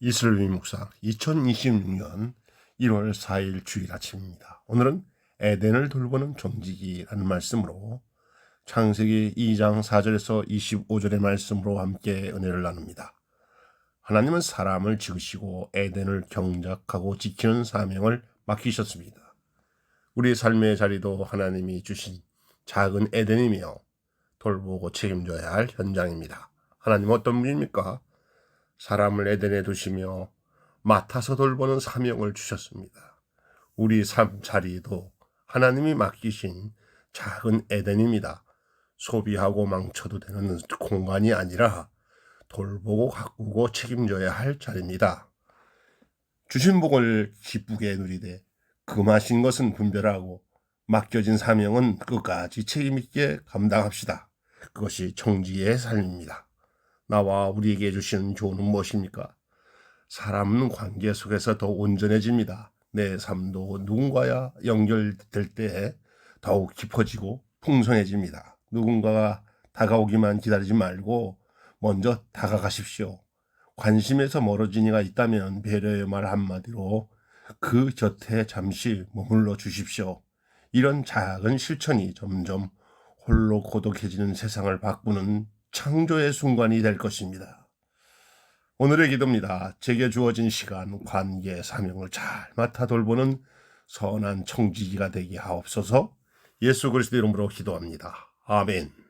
이슬비 목사 2026년 1월 4일 주일 아침입니다. 오늘은 에덴을 돌보는 종지기라는 말씀으로 창세기 2장 4절에서 25절의 말씀으로 함께 은혜를 나눕니다. 하나님은 사람을 지으시고 에덴을 경작하고 지키는 사명을 맡기셨습니다. 우리 삶의 자리도 하나님이 주신 작은 에덴이며 돌보고 책임져야 할 현장입니다. 하나님 어떤 분입니까? 사람을 에덴에 두시며 맡아서 돌보는 사명을 주셨습니다. 우리 삶 자리도 하나님이 맡기신 작은 에덴입니다. 소비하고 망쳐도 되는 공간이 아니라 돌보고 가꾸고 책임져야 할 자리입니다. 주신 복을 기쁘게 누리되 금하신 것은 분별하고 맡겨진 사명은 끝까지 책임있게 감당합시다. 그것이 청지의 삶입니다. 나와 우리에게 주시는 교훈은 무엇입니까? 사람 관계 속에서 더 온전해집니다. 내 삶도 누군가와 연결될 때 더욱 깊어지고 풍성해집니다. 누군가가 다가오기만 기다리지 말고 먼저 다가가십시오. 관심에서 멀어진 이가 있다면 배려의 말 한마디로 그 곁에 잠시 머물러 주십시오. 이런 작은 실천이 점점 홀로 고독해지는 세상을 바꾸는 창조의 순간이 될 것입니다. 오늘의 기도입니다. 제게 주어진 시간, 관계, 사명을 잘 맡아 돌보는 선한 청지기가 되게 하옵소서 예수 그리스도 이름으로 기도합니다. 아멘.